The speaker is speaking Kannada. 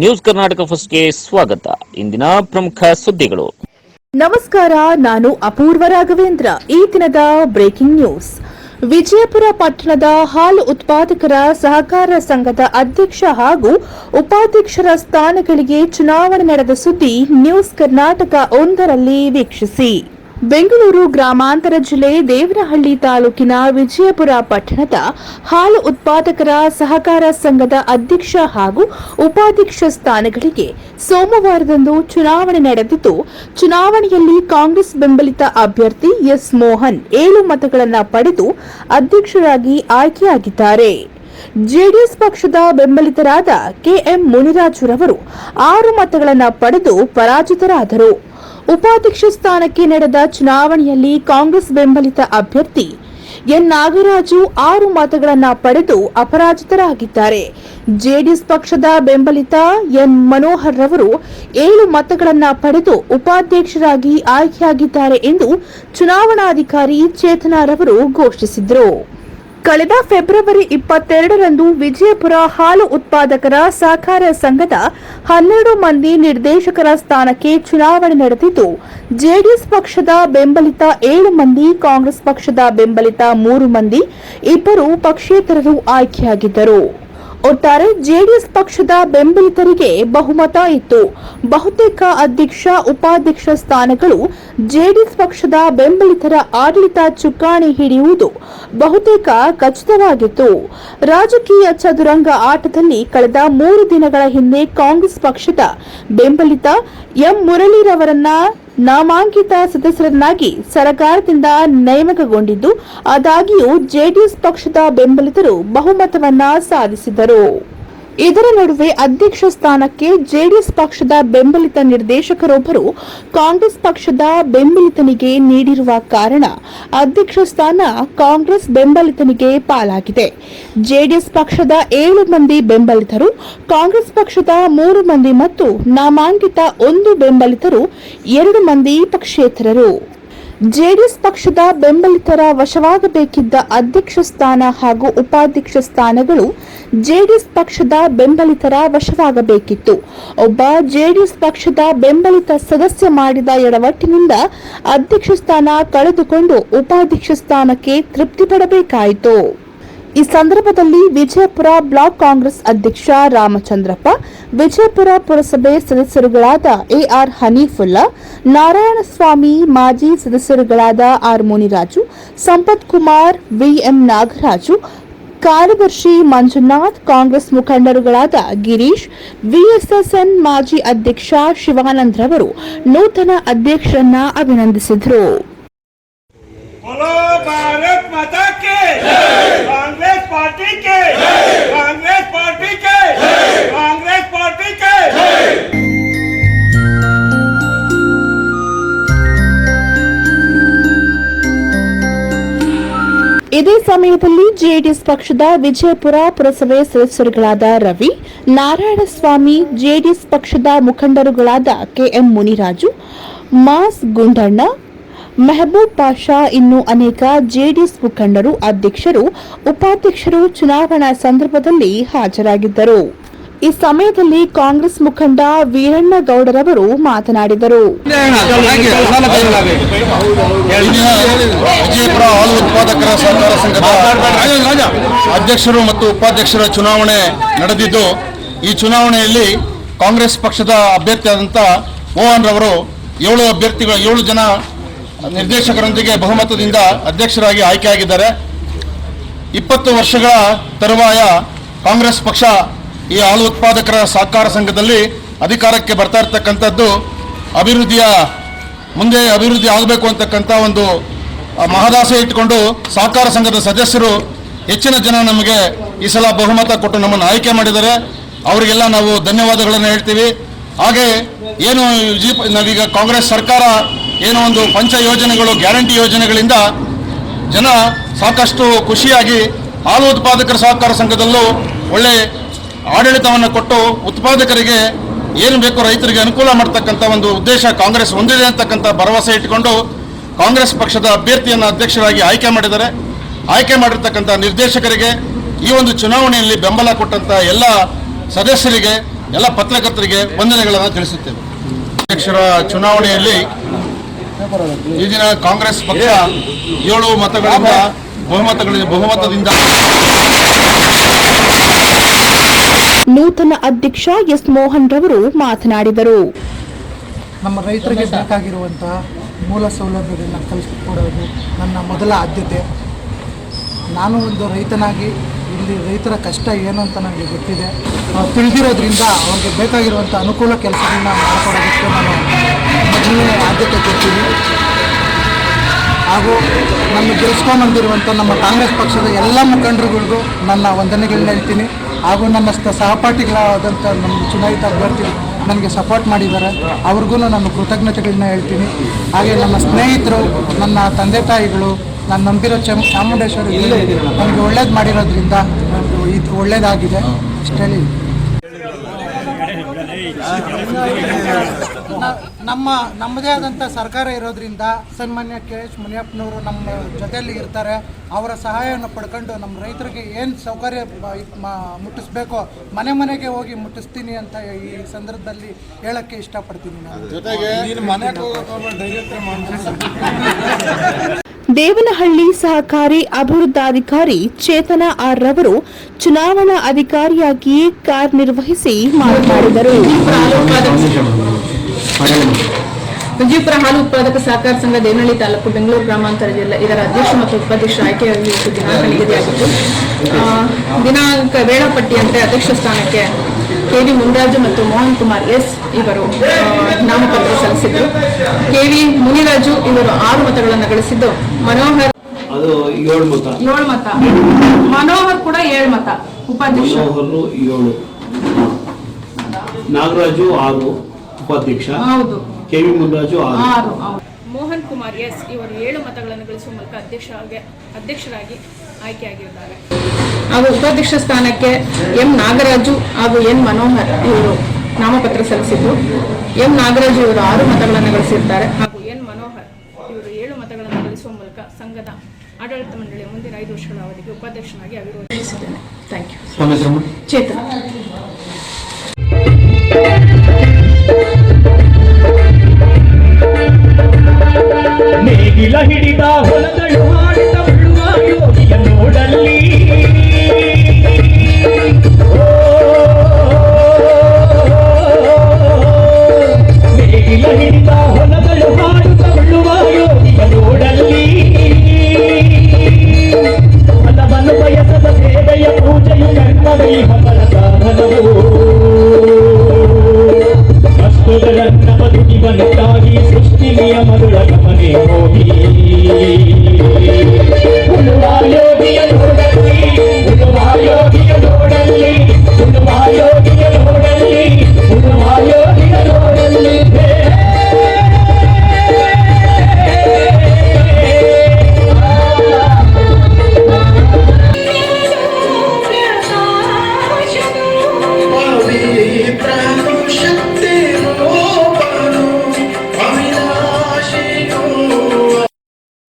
ನ್ಯೂಸ್ ಕರ್ನಾಟಕ ಫಸ್ಟ್ಗೆ ಸ್ವಾಗತ. ಇಂದಿನ ಪ್ರಮುಖ ಸುದ್ದಿಗಳು. ನಮಸ್ಕಾರ, ನಾನು ಅಪೂರ್ವ ರಾಘವೇಂದ್ರ. ಈ ದಿನದ ಬ್ರೇಕಿಂಗ್ ನ್ಯೂಸ್. ವಿಜಯಪುರ ಪಟ್ಟಣದ ಹಾಲು ಉತ್ಪಾದಕರ ಸಹಕಾರ ಸಂಘದ ಅಧ್ಯಕ್ಷ ಹಾಗೂ ಉಪಾಧ್ಯಕ್ಷರ ಸ್ಥಾನಗಳಿಗೆ ಚುನಾವಣೆ ನಡೆದ ಸುದ್ದಿ ನ್ಯೂಸ್ ಕರ್ನಾಟಕ ಒಂದರಲ್ಲಿ ವೀಕ್ಷಿಸಿ. ಬೆಂಗಳೂರು ಗ್ರಾಮಾಂತರ ಜಿಲ್ಲೆ ದೇವನಹಳ್ಳಿ ತಾಲೂಕಿನ ವಿಜಯಪುರ ಪಟ್ಟಣದ ಹಾಲು ಉತ್ಪಾದಕರ ಸಹಕಾರ ಸಂಘದ ಅಧ್ಯಕ್ಷ ಹಾಗೂ ಉಪಾಧ್ಯಕ್ಷ ಸ್ಥಾನಗಳಿಗೆ ಸೋಮವಾರದಂದು ಚುನಾವಣೆ ನಡೆದಿದ್ದು, ಚುನಾವಣೆಯಲ್ಲಿ ಕಾಂಗ್ರೆಸ್ ಬೆಂಬಲಿತ ಅಭ್ಯರ್ಥಿ ಎಸ್ ಮೋಹನ್ ಏಳು ಮತಗಳನ್ನು ಪಡೆದು ಅಧ್ಯಕ್ಷರಾಗಿ ಆಯ್ಕೆಯಾಗಿದ್ದಾರೆ. ಜೆಡಿಎಸ್ ಪಕ್ಷದ ಬೆಂಬಲಿತರಾದ ಕೆಎಂ ಮುನಿರಾಜುರವರು ಆರು ಮತಗಳನ್ನು ಪಡೆದು ಪರಾಜಿತರಾದರು. ಉಪಾಧ್ಯಕ್ಷ ಸ್ಥಾನಕ್ಕೆ ನಡೆದ ಚುನಾವಣೆಯಲ್ಲಿ ಕಾಂಗ್ರೆಸ್ ಬೆಂಬಲಿತ ಅಭ್ಯರ್ಥಿ ಎನ್. ನಾಗರಾಜು ಆರು ಮತಗಳನ್ನು ಪಡೆದು ಅಪರಾಜಿತರಾಗಿದ್ದಾರೆ. ಜೆಡಿಎಸ್ ಪಕ್ಷದ ಬೆಂಬಲಿತ ಎನ್. ಮನೋಹರ್ ರವರು ಏಳು ಮತಗಳನ್ನು ಪಡೆದು ಉಪಾಧ್ಯಕ್ಷರಾಗಿ ಆಯ್ಕೆಯಾಗಿದ್ದಾರೆ ಎಂದು ಚುನಾವಣಾಧಿಕಾರಿ ಚೇತನಾರವರು ಘೋಷಿಸಿದರು. ಕಳೆದ ಫೆಬ್ರವರಿ ಇಪ್ಪತ್ತೆರಡರಂದು ವಿಜಯಪುರ ಹಾಲು ಉತ್ಪಾದಕರ ಸಹಕಾರ ಸಂಘದ ಹನ್ನೆರಡು ಮಂದಿ ನಿರ್ದೇಶಕರ ಸ್ಥಾನಕ್ಕೆ ಚುನಾವಣೆ ನಡೆದಿದ್ದು, ಜೆಡಿಎಸ್ ಪಕ್ಷದ ಬೆಂಬಲಿತ ಏಳು ಮಂದಿ, ಕಾಂಗ್ರೆಸ್ ಪಕ್ಷದ ಬೆಂಬಲಿತ ಮೂರು ಮಂದಿ, ಇಬ್ಬರು ಪಕ್ಷೇತರರು ಆಯ್ಕೆಯಾಗಿದ್ದರು. ಒಟ್ಟಾರೆ ಜೆಡಿಎಸ್ ಪಕ್ಷದ ಬೆಂಬಲಿತರಿಗೆ ಬಹುಮತ ಇತ್ತು. ಬಹುತೇಕ ಅಧ್ಯಕ್ಷ, ಉಪಾಧ್ಯಕ್ಷ ಸ್ಥಾನಗಳು ಜೆಡಿಎಸ್ ಪಕ್ಷದ ಬೆಂಬಲಿತರ ಆಡಳಿತ ಚುಕ್ಕಾಣಿ ಹಿಡಿಯುವುದು ಬಹುತೇಕ ಖಚಿತವಾಗಿತ್ತು. ರಾಜಕೀಯ ಚದುರಂಗ ಆಟದಲ್ಲಿ ಕಳೆದ ಮೂರು ದಿನಗಳ ಹಿಂದೆ ಕಾಂಗ್ರೆಸ್ ಪಕ್ಷದ ಬೆಂಬಲಿತ ಎಂ ಮುರಳಿರವರನ್ನ ನಾಮಾಂಕಿತ ಸದಸ್ಯರನ್ನಾಗಿ ಸರ್ಕಾರದಿಂದ ನೇಮಕಗೊಂಡಿದ್ದು ಆದಾಗಿಯೂ ಜೆಡಿಎಸ್ ಪಕ್ಷದ ಬೆಂಬಲಿತರು ಬಹುಮತವನ್ನ ಸಾಧಿಸಿದರು ಇದರ ನಡುವೆ ಅಧ್ಯಕ್ಷ ಸ್ಥಾನಕ್ಕೆ ಜೆಡಿಎಸ್ ಪಕ್ಷದ ಬೆಂಬಲಿತ ನಿರ್ದೇಶಕರೊಬ್ಬರು ಕಾಂಗ್ರೆಸ್ ಪಕ್ಷದ ಬೆಂಬಲಿತನಿಗೆ ನೀಡಿರುವ ಕಾರಣ ಅಧ್ಯಕ್ಷ ಸ್ಥಾನ ಕಾಂಗ್ರೆಸ್ ಬೆಂಬಲಿತನಿಗೆ ಪಾಲಾಗಿದೆ. ಜೆಡಿಎಸ್ ಪಕ್ಷದ ಏಳು ಮಂದಿ ಬೆಂಬಲಿತರು, ಕಾಂಗ್ರೆಸ್ ಪಕ್ಷದ ಮೂರು ಮಂದಿ ಮತ್ತು ನಾಮಾಂಕಿತ ಒಂದು ಬೆಂಬಲಿತರು, ಎರಡು ಮಂದಿ ಪಕ್ಷೇತರರು. ಜೆಡಿಎಸ್ ಪಕ್ಷದ ಬೆಂಬಲಿತರ ವಶವಾಗಬೇಕಿದ್ದ ಅಧ್ಯಕ್ಷ ಸ್ಥಾನ ಹಾಗೂ ಉಪಾಧ್ಯಕ್ಷ ಸ್ಥಾನಗಳು ಜೆಡಿಎಸ್ ಪಕ್ಷದ ಬೆಂಬಲಿತರ ವಶವಾಗಬೇಕಿತ್ತು. ಒಬ್ಬ ಜೆಡಿಎಸ್ ಪಕ್ಷದ ಬೆಂಬಲಿತ ಸದಸ್ಯ ಮಾಡಿದ ಎಡವಟ್ಟಿನಿಂದ ಅಧ್ಯಕ್ಷ ಸ್ಥಾನ ಕಳೆದುಕೊಂಡು ಉಪಾಧ್ಯಕ್ಷ ಸ್ಥಾನಕ್ಕೆ ತೃಪ್ತಿ ಪಡಬೇಕಾಯಿತು. ಈ ಸಂದರ್ಭದಲ್ಲಿ ವಿಜಯಪುರ ಬ್ಲಾಕ್ ಕಾಂಗ್ರೆಸ್ ಅಧ್ಯಕ್ಷ ರಾಮಚಂದ್ರಪ್ಪ, ವಿಜಯಪುರ ಪುರಸಭೆ ಸದಸ್ಯರುಗಳಾದ ಎಆರ್ ಹನೀಫುಲ್ಲಾ, ನಾರಾಯಣಸ್ವಾಮಿ ಮಾಜಿ ಸದಸ್ಯರುಗಳಾದ ಆರ್ ಮುನಿರಾಜು, ಸಂಪತ್ ಕುಮಾರ್ ವಿಎಂ ನಾಗರಾಜು ಕಾರ್ಯದರ್ಶಿ Manjunath, Congress ಮುಖಂಡರುಗಳಾದ Girish, V S S N ಮಾಜಿ ಅಧ್ಯಕ್ಷ ಶಿವಾನಂದ್ ರವರು ನೂತನ ಅಧ್ಯಕ್ಷರನ್ನ ಅಭಿನಂದಿಸಿದರು. ಕಾಂಗ್ರೆಸ್ ಪಾರ್ಟಿ ಇದೇ ಸಮಯದಲ್ಲಿ ಜೆಡಿಎಸ್ ಪಕ್ಷದ ವಿಜಯಪುರ ಪುರಸಭೆ ಸದಸ್ಯರುಗಳಾದ ರವಿ, ನಾರಾಯಣಸ್ವಾಮಿ, ಜೆಡಿಎಸ್ ಪಕ್ಷದ ಮುಖಂಡರುಗಳಾದ ಕೆಎಂ ಮುನಿರಾಜು, ಮಾಸ್ ಗುಂಡಣ್ಣ, ಮೆಹಬೂಬ್ ಪಾಷಾ ಇನ್ನು ಅನೇಕ ಜೆಡಿಎಸ್ ಮುಖಂಡರು, ಅಧ್ಯಕ್ಷರು, ಉಪಾಧ್ಯಕ್ಷರು ಚುನಾವಣಾ ಸಂದರ್ಭದಲ್ಲಿ ಹಾಜರಾಗಿದ್ದರು. ಈ ಸಮಯದಲ್ಲಿ ಕಾಂಗ್ರೆಸ್ ಮುಖಂಡ ವೀರಣ್ಣ ಗೌಡರವರು ಮಾತನಾಡಿದರು. ವಿಜಯಪುರ ಹಾಲು ಉತ್ಪಾದಕರ ಸಹಕಾರ ಸಂಘದ ಅಧ್ಯಕ್ಷರು ಮತ್ತು ಉಪಾಧ್ಯಕ್ಷರ ಚುನಾವಣೆ ನಡೆದಿದ್ದು, ಈ ಚುನಾವಣೆಯಲ್ಲಿ ಕಾಂಗ್ರೆಸ್ ಪಕ್ಷದ ಅಭ್ಯರ್ಥಿಯಾದಂಥ ಮೋಹನ್ ರವರು ಏಳು ಅಭ್ಯರ್ಥಿಗಳ, ಏಳು ಜನ ನಿರ್ದೇಶಕರೊಂದಿಗೆ ಬಹುಮತದಿಂದ ಅಧ್ಯಕ್ಷರಾಗಿ ಆಯ್ಕೆಯಾಗಿದ್ದಾರೆ. ಇಪ್ಪತ್ತು ವರ್ಷಗಳ ತರುವಾಯ ಕಾಂಗ್ರೆಸ್ ಪಕ್ಷ ಈ ಹಾಲು ಉತ್ಪಾದಕರ ಸಹಕಾರ ಸಂಘದಲ್ಲಿ ಅಧಿಕಾರಕ್ಕೆ ಬರ್ತಾ ಇರ್ತಕ್ಕಂಥದ್ದು ಅಭಿವೃದ್ಧಿಯ, ಮುಂದೆ ಅಭಿವೃದ್ಧಿ ಆಗಬೇಕು ಅಂತಕ್ಕಂಥ ಒಂದು ಮಹದಾಸೆ ಇಟ್ಕೊಂಡು ಸಹಕಾರ ಸಂಘದ ಸದಸ್ಯರು ಹೆಚ್ಚಿನ ಜನ ನಮಗೆ ಈ ಸಲ ಬಹುಮತ ಕೊಟ್ಟು ನಮ್ಮನ್ನು ಆಯ್ಕೆ ಮಾಡಿದ್ದಾರೆ. ಅವರಿಗೆಲ್ಲ ನಾವು ಧನ್ಯವಾದಗಳನ್ನು ಹೇಳ್ತೀವಿ. ಹಾಗೆ ಏನು ಜಿ ನಾವೀಗ ಕಾಂಗ್ರೆಸ್ ಸರ್ಕಾರ ಏನೋ ಒಂದು ಪಂಚ ಯೋಜನೆಗಳು, ಗ್ಯಾರಂಟಿ ಯೋಜನೆಗಳಿಂದ ಜನ ಸಾಕಷ್ಟು ಖುಷಿಯಾಗಿ ಹಾಲು ಉತ್ಪಾದಕರ ಸಹಕಾರ ಸಂಘದಲ್ಲೂ ಒಳ್ಳೆ ಆಡಳಿತವನ್ನು ಕೊಟ್ಟು ಉತ್ಪಾದಕರಿಗೆ ಏನು ಬೇಕೋ ರೈತರಿಗೆ ಅನುಕೂಲ ಮಾಡ್ತಕ್ಕಂಥ ಒಂದು ಉದ್ದೇಶ ಕಾಂಗ್ರೆಸ್ ಹೊಂದಿದೆ ಅಂತಕ್ಕಂಥ ಭರವಸೆ ಇಟ್ಟುಕೊಂಡು ಕಾಂಗ್ರೆಸ್ ಪಕ್ಷದ ಅಭ್ಯರ್ಥಿಯನ್ನು ಅಧ್ಯಕ್ಷರಾಗಿ ಆಯ್ಕೆ ಮಾಡಿದ್ದಾರೆ. ಆಯ್ಕೆ ಮಾಡಿರ್ತಕ್ಕಂಥ ನಿರ್ದೇಶಕರಿಗೆ ಈ ಒಂದು ಚುನಾವಣೆಯಲ್ಲಿ ಬೆಂಬಲ ಕೊಟ್ಟಂಥ ಎಲ್ಲ ಸದಸ್ಯರಿಗೆ, ಎಲ್ಲ ಪತ್ರಕರ್ತರಿಗೆ ವಂದನೆಗಳನ್ನು ತಿಳಿಸುತ್ತೇವೆ. ಅಧ್ಯಕ್ಷರ ಚುನಾವಣೆಯಲ್ಲಿ ಈ ದಿನ ಕಾಂಗ್ರೆಸ್ ಪಕ್ಷ ಏಳು ಮತಗಳಿಂದ ಬಹುಮತಗಳಿಂದ ಬಹುಮತದಿಂದ ನೂತನ ಅಧ್ಯಕ್ಷ ಎಸ್ ಮೋಹನ್ ರವರು ಮಾತನಾಡಿದರು. ನಮ್ಮ ರೈತರಿಗೆ ಬೇಕಾಗಿರುವಂತಹ ಮೂಲ ಸೌಲಭ್ಯಗಳನ್ನ ಕಲಿಸಿಕೊಡೋದು ನನ್ನ ಮೊದಲ ಆದ್ಯತೆ. ನಾನು ಒಂದು ರೈತನಾಗಿ, ಇಲ್ಲಿ ರೈತರ ಕಷ್ಟ ಏನು ಅಂತ ನನಗೆ ಗೊತ್ತಿದೆ. ತಿಳಿದಿರೋದ್ರಿಂದ ಅವ್ರಿಗೆ ಬೇಕಾಗಿರುವಂಥ ಅನುಕೂಲ ಕೆಲಸಗಳನ್ನ ಮಾಡಿಕೊಡೋದಕ್ಕೆ ನಾನು ಮೊದಲನೇ ಆದ್ಯತೆ ಕೊಡ್ತೀನಿ. ಹಾಗೂ ನನ್ನ ಗೆಲ್ಸ್ಕೊಂಬಂದಿರುವಂಥ ನಮ್ಮ ಕಾಂಗ್ರೆಸ್ ಪಕ್ಷದ ಎಲ್ಲ ಮುಖಂಡರುಗಳಿಗೂ ನನ್ನ ವಂದನೆಗಳನ್ನ ಹೇಳ್ತೀನಿ. ಹಾಗೂ ನನ್ನ ಸಹಪಾಠಿಗಳಾದಂಥ ನಮ್ಮ ಚುನಾಯಿತ ಅಭ್ಯರ್ಥಿ ನನಗೆ ಸಪೋರ್ಟ್ ಮಾಡಿದ್ದಾರೆ. ಅವ್ರಿಗೂ ನಾನು ಕೃತಜ್ಞತೆಗಳನ್ನ ಹೇಳ್ತೀನಿ. ಹಾಗೆ ನನ್ನ ಸ್ನೇಹಿತರು, ನನ್ನ ತಂದೆ ತಾಯಿಗಳು, ನಾನು ನಂಬಿರೋ ಚಮ್ ಚಾಮುಂಡೇಶ್ವರಿ ನನಗೆ ಒಳ್ಳೇದು ಮಾಡಿರೋದ್ರಿಂದ ಇದು ಒಳ್ಳೇದಾಗಿದೆ. ಇಷ್ಟೇ ನಮ್ಮ ನಮ್ಮದೇ ಆದಂಥ ಸರ್ಕಾರ ಇರೋದ್ರಿಂದ ಸನ್ಮಾನ್ಯ ಕೆ ಎಚ್ ಮುನಿಯಪ್ಪನವರು ನಮ್ಮ ಜೊತೆಯಲ್ಲಿ ಇರ್ತಾರೆ. ಅವರ ಸಹಾಯವನ್ನು ಪಡ್ಕೊಂಡು ನಮ್ಮ ರೈತರಿಗೆ ಏನು ಸೌಕರ್ಯ ಮುಟ್ಟಿಸ್ಬೇಕೋ ಮನೆ ಮನೆಗೆ ಹೋಗಿ ಮುಟ್ಟಿಸ್ತೀನಿ ಅಂತ ಈ ಸಂದರ್ಭದಲ್ಲಿ ಹೇಳಕ್ಕೆ ಇಷ್ಟಪಡ್ತೀನಿ ನಾನು. ದೇವನಹಳ್ಳಿ ಸಹಕಾರಿ ಅಭಿವೃದ್ಧಾಧಿಕಾರಿ ಚೇತನ ಆರ್ ರವರು ಚುನಾವಣಾ ಅಧಿಕಾರಿಯಾಗಿ ಕಾರ್ಯನಿರ್ವಹಿಸಿ ಮಾತನಾಡಿದರು. ವಿಜಯಪುರ ಹಾಲು ಉತ್ಪಾದಕ ಸಹಕಾರ ಸಂಘ ದೇವನಹಳ್ಳಿ ತಾಲೂಕು ಬೆಂಗಳೂರು ಗ್ರಾಮಾಂತರ ಜಿಲ್ಲೆ ಇದರ ಅಧ್ಯಕ್ಷ ಮತ್ತು ಉಪಾಧ್ಯಕ್ಷ ಆಯ್ಕೆಯಾಗಿ ದಿನಾಂಕ ನಿಗದಿಯಾಗಿತ್ತು ಆ, ದಿನಾಂಕ ವೇಳಾಪಟ್ಟಿಯಂತೆ ಅಧ್ಯಕ್ಷ ಸ್ಥಾನಕ್ಕೆ ಕೆ ವಿ ಮುನಿರಾಜು ಮತ್ತು ಮೋಹನ್ ಕುಮಾರ್ ಎಸ್ ಇವರು ನಾಮಪತ್ರ ಸಲ್ಲಿಸಿದರು ಕೆ ವಿ ಮುನಿರಾಜು ಇವರು ಆರು ಮತಗಳನ್ನು ಗಳಿಸಿದ್ದು. ಮನೋಹರ್ ಅದು ಏಳು ಮತ. ಮನೋಹರ್ ಕೂಡ ಏಳು ಮತ. ಉಪಾಧ್ಯಕ್ಷ. ನಾಗರಾಜು ಆರು. ಉಪಾಧ್ಯಕ್ಷ? ಹೌದು. ಕೆ ವಿ ಮುನ್ರಾಜು ಆರು. ಮೋಹನ್ ಕುಮಾರ್ ಎಸ್ ಇವರು ಏಳು ಮತಗಳನ್ನು ಗಳಿಸುವ ಮೂಲಕ ಅಧ್ಯಕ್ಷ ಅಧ್ಯಕ್ಷರಾಗಿ ಆಯ್ಕೆಯಾಗಿದ್ದಾರೆ ಹಾಗೂ ಉಪಾಧ್ಯಕ್ಷ ಸ್ಥಾನಕ್ಕೆ ಎಂ ನಾಗರಾಜು ಹಾಗೂ ಎನ್ ಮನೋಹರ್ ಇವರು ನಾಮಪತ್ರ ಸಲ್ಲಿಸಿದ್ದು. ಎಂ ನಾಗರಾಜು ಇವರು ಆರು ಮತಗಳನ್ನು ಗಳಿಸಿದ್ದಾರೆ ಹಾಗೂ ಎನ್ ಮನೋಹರ್ ಇವರು ಏಳು ಮತಗಳನ್ನು ಗಳಿಸುವ ಮೂಲಕ ಸಂಘದ ಆಡಳಿತ ಮಂಡಳಿಯ ಮುಂದಿನ ಐದು ವರ್ಷಗಳ ಅವಧಿಗೆ ಉಪಾಧ್ಯಕ್ಷನಾಗಿ ಅಭಿವೃದ್ಧಿಸಿದ್ದೇನೆ ಥ್ಯಾಂಕ್ ಯು. ಚೇತನ. ನೇಗಿಲ ಹಿಡಿದ ಹೊಲಗಳು ಹಾಡಿದ ಉಳ್ಳುವ ಯೋಗಿಯ ನೋಡಲ್ಲಿ ಓ, ನೇಗಿಲ ಹಿಡಿದ